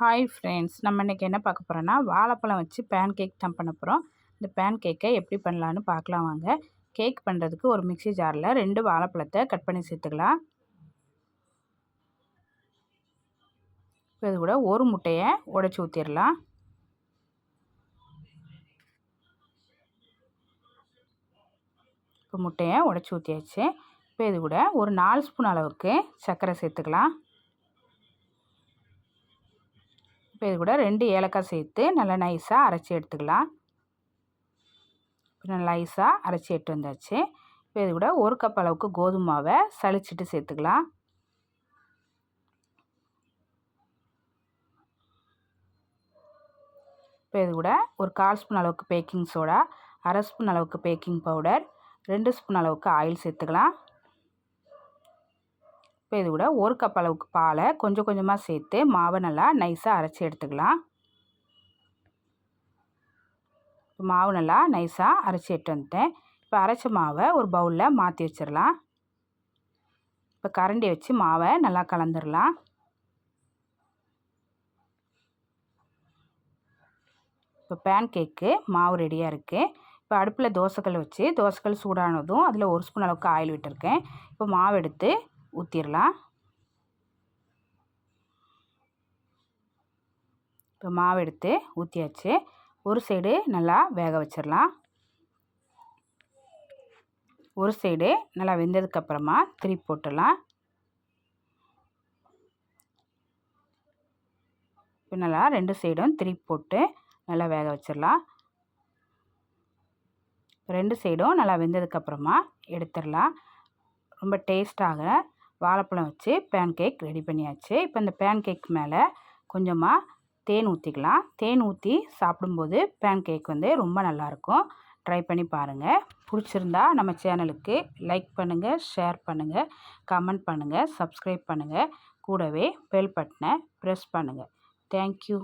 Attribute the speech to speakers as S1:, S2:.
S1: Hi friends நம்ம இன்றைக்கி என்ன பார்க்க போகிறோன்னா வாழைப்பழம் வச்சு பேன் கேக் தான் பண்ண போகிறோம் இந்த பேன் கேக்கை எப்படி பண்ணலான்னு பார்க்கலாம் வாங்க. கேக் பண்ணுறதுக்கு ஒரு மிக்சி ஜாரில் ரெண்டு வாழைப்பழத்தை கட் பண்ணி சேர்த்துக்கலாம். இப்போ இது கூட ஒரு முட்டையை உடச்சி ஊற்றிடலாம் இப்போ முட்டையை உடச்சி ஊற்றியாச்சு இப்போ இது கூட ஒரு நாலு ஸ்பூன் அளவுக்கு சர்க்கரை சேர்த்துக்கலாம். இப்போ இது கூட ரெண்டு ஏலக்காய் சேர்த்து நல்லா நைஸாக அரைச்சி எடுத்துக்கலாம். இப்போ நல்லா நைஸாக அரைச்சி எடுத்து வந்தாச்சு. இப்போ இது கூட ஒரு கப் அளவுக்கு கோதுமை மாவை சளிச்சிட்டு சேர்த்துக்கலாம். இப்போ இது கூட ஒரு கால் ஸ்பூன் அளவுக்கு பேக்கிங் சோடா அரை ஸ்பூன் அளவுக்கு பேக்கிங் பவுடர் ரெண்டு ஸ்பூன் அளவுக்கு ஆயில் சேர்த்துக்கலாம். இப்போ இது கூட ஒரு கப் அளவுக்கு பாலை கொஞ்சம் கொஞ்சமாக சேர்த்து மாவை நல்லா நைஸாக அரைச்சி எடுத்துக்கலாம். இப்போ மாவு நல்லா நைஸாக அரைச்சி எடுத்து வந்துட்டேன். இப்போ அரைச்ச மாவை ஒரு பவுலில் மாற்றி வச்சிடலாம். இப்போ கரண்டி வச்சு மாவை நல்லா கலந்துடலாம். இப்போ பேன் கேக்கு மாவு ரெடியாக இருக்குது இப்போ அடுப்பில் தோசைக்கல் வச்சு தோசைக்கல் சூடானதும் அதில் ஒரு ஸ்பூன் அளவுக்கு ஆயில் விட்டுருக்கேன். இப்போ மாவு எடுத்து ஊற்றிடலாம் இப்போ மாவு எடுத்து ஊற்றியாச்சு ஒரு சைடு நல்லா வேக வச்சிடலாம் ஒரு சைடு நல்லா வெந்ததுக்கப்புறமா திருப்பி போட்டுடலாம் இப்போ நல்லா ரெண்டு சைடும் திருப்பி போட்டு நல்லா வேக வச்சிடலாம் ரெண்டு சைடும் நல்லா வெந்ததுக்கப்புறமா எடுத்துடலாம் ரொம்ப டேஸ்ட்டாக வாழைப்பழம் வச்சு பேன் கேக் ரெடி பண்ணியாச்சு. இப்போ இந்த பேன் கேக் மேலே கொஞ்சமாக தேன் ஊற்றிக்கலாம் தேன் ஊற்றி சாப்பிடும்போது பேன் கேக் வந்து ரொம்ப நல்லாயிருக்கும் ட்ரை பண்ணி பாருங்கள் பிடிச்சிருந்தா நம்ம சேனலுக்கு லைக் பண்ணுங்கள் ஷேர் பண்ணுங்கள் கமெண்ட் பண்ணுங்கள் சப்ஸ்கிரைப் பண்ணுங்கள் கூடவே பெல் பட்டனை ப்ரெஸ் பண்ணுங்கள் தேங்க்யூ